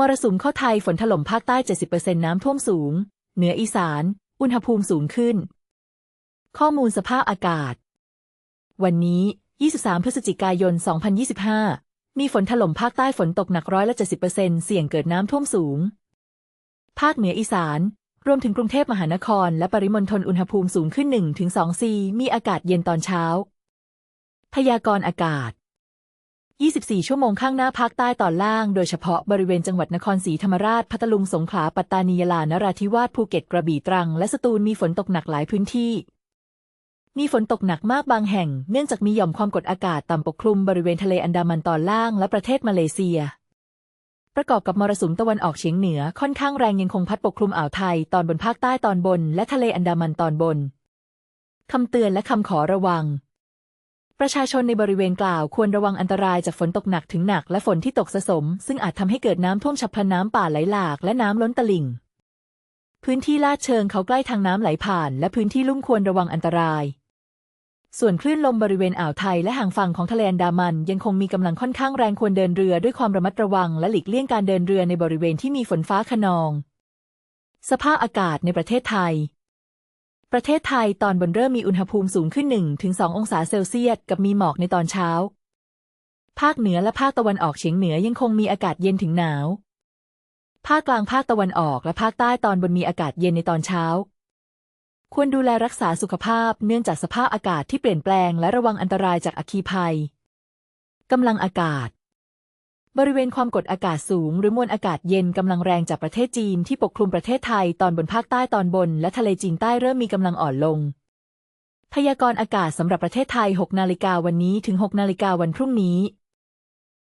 มรสุมเข้าไทยฝนถล่มภาคใต้ 70%น้ำท่วมสูง เหนืออีสาน อุณหภูมิสูงขึ้น ข้อมูลสภาพอากาศ วันนี้ 23 พฤศจิกายน 2025 มีฝนถล่มภาคใต้ฝนตกหนักร้อยละ 70%เสี่ยงเกิดน้ำท่วมสูง ภาคเหนืออีสาน รวมถึงกรุงเทพมหานคร และปริมณฑลอุณหภูมิสูงขึ้น 1-2 ซี มีอากาศเย็นตอนเช้า พยากรณ์อากาศ 24 ชั่วโมงข้างหน้าภาคใต้ตอนล่าง โดยเฉพาะบริเวณจังหวัดนครศรีธรรมราช พัทลุง สงขลา ปัตตานี ยะลา นราธิวาส ภูเก็ต กระบี่ ตรัง และสตูล มีฝนตกหนักหลายพื้นที่ มีฝนตกหนักมากบางแห่ง เนื่องจากมีหย่อมความกดอากาศต่ำปกคลุมบริเวณทะเลอันดามันตอนล่าง และประเทศมาเลเซีย ประกอบกับมรสุมตะวันออกเฉียงเหนือค่อนข้างแรงยังคงพัดปกคลุมอ่าวไทย ตอนบนภาคใต้ตอนบน และทะเลอันดามันตอนบนคำเตือนและคำขอระวัง ประชาชนในบริเวณกล่าวควรระวังอันตรายจากฝนตกหนักถึงหนักและฝนที่ตกสะสม ซึ่งอาจทำให้เกิดน้ำท่วมฉับพลันน้ำป่าไหลหลากและน้ำล้นตลิ่ง พื้นที่ลาดเชิงเขาใกล้ทางน้ำไหลผ่าน และพื้นที่ลุ่มควรระวังอันตราย ส่วนคลื่นลมบริเวณอ่าวไทยและห่างฝั่งของทะเลอันดามัน ยังคงมีกำลังค่อนข้างแรงควรเดินเรือด้วยความระมัดระวัง และหลีกเลี่ยงการเดินเรือในบริเวณที่มีฝนฟ้าขนอง สภาพอากาศในประเทศไทย ประเทศไทยตอนบนเริ่มมีอุณหภูมิสูงขึ้น 1-2 องศาเซลเซียส กับมีหมอกในตอนเช้า ภาคเหนือและภาคตะวันออกเฉียงเหนือยังคงมีอากาศเย็นถึงหนาว ภาคกลางภาคตะวันออกและภาคใต้ตอนบนมีอากาศเย็นในตอนเช้า ควรดูแลรักษาสุขภาพเนื่องจากสภาพอากาศที่เปลี่ยนแปลงและระวังอันตรายจากอัคคีภัยกำลังอากาศ บริเวณความกดอากาศสูง หรือมวลอากาศเย็นกำลังแรงจากประเทศจีนที่ปกคลุมประเทศไทยตอนบนภาคใต้ตอนบน และทะเลจีนใต้เริ่มมีกำลังอ่อนลง พยากรณ์อากาศสำหรับประเทศไทย 6 นาฬิกาวันนี้ถึง 6 นาฬิกาวันพรุ่งนี้